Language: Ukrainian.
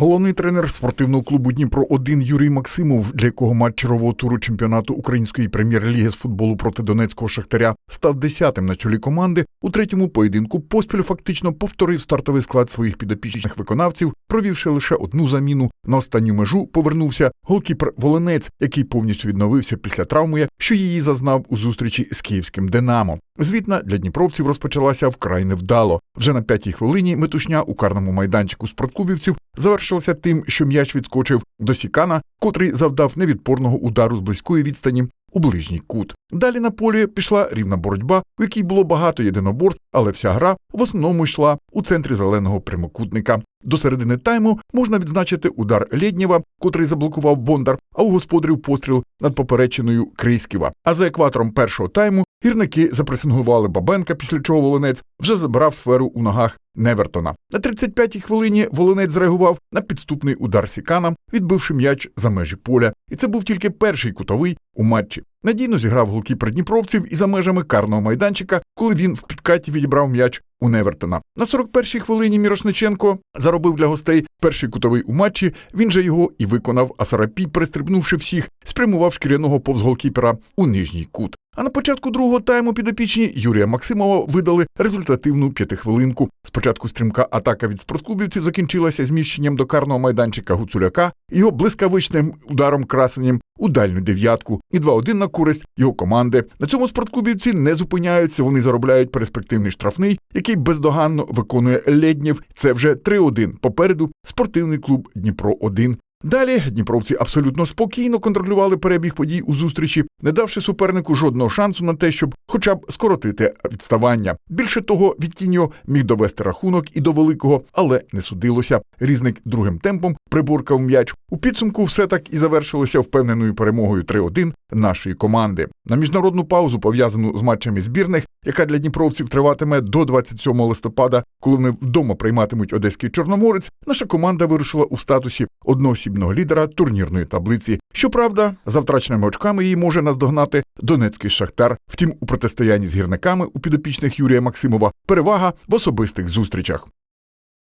Головний тренер спортивного клубу Дніпро 1 Юрій Максимов, для якого матч чергового туру чемпіонату української прем'єр-ліги з футболу проти донецького шахтаря став десятим на чолі команди. У третьому поєдинку поспіль фактично повторив стартовий склад своїх підопічних виконавців, провівши лише одну заміну. На останню межу повернувся голкіпер Волинець, який повністю відновився після травми, що її зазнав у зустрічі з київським Динамо. Звітна для дніпровців розпочалася вкрай невдало. Вже на п'ятій хвилині метушня у карному майданчику спортклубівців завершилася тим, що м'яч відскочив до Сікана, котрий завдав невідпорного удару з близької відстані у ближній кут. Далі на полі пішла рівна боротьба, у якій було багато єдиноборств, але вся гра в основному йшла у центрі зеленого прямокутника. До середини тайму можна відзначити удар Лєднєва, котрий заблокував Бондар, а у господарів постріл над поперечиною Крейськіва. А за екватором першого тайму гірники запресингували Бабенка, після чого Волонець вже забирав сферу у ногах Невертона. На 35-й хвилині Волонець зреагував на підступний удар Сікана, відбивши м'яч за межі поля. І це був тільки перший кутовий у матчі. Надійно зіграв голкіпер дніпровців і за межами карного майданчика, коли він в підкаті відібрав м'яч у Невертона. На 41-й хвилині Мірошниченко заробив для гостей перший кутовий у матчі. Він же його і виконав, а Сарапій, перестрибнувши всіх, спрямував шкіряного повз голкіпера у нижній кут. А на початку другого тайму підопічні Юрія Максимова видали результативну п'ятихвилинку. Спочатку стрімка атака від спортклубівців закінчилася зміщенням до карного майданчика Гуцуляка, його блискавичним ударом красенням у дальню дев'ятку і 2-1 на користь його команди. На цьому спортклубівці не зупиняються. Вони заробляють перспективний штрафний, який бездоганно виконує леднів. Це вже 3-1. Попереду спортивний клуб Дніпро 1 Далі дніпровці абсолютно спокійно контролювали перебіг подій у зустрічі, не давши супернику жодного шансу на те, щоб хоча б скоротити відставання. Більше того, Віттіньо міг довести рахунок і до великого, але не судилося. Різник другим темпом приборкав м'яч. У підсумку все так і завершилося впевненою перемогою 3-1 нашої команди. На міжнародну паузу, пов'язану з матчами збірних, яка для дніпровців триватиме до 27 листопада, коли вони вдома прийматимуть одеський чорноморець. Наша команда вирушила у статусі одноосібного лідера турнірної таблиці. Щоправда, за втраченими очками її може наздогнати Донецький шахтар. Втім, у протистоянні з гірниками у підопічних Юрія Максимова перевага в особистих зустрічах.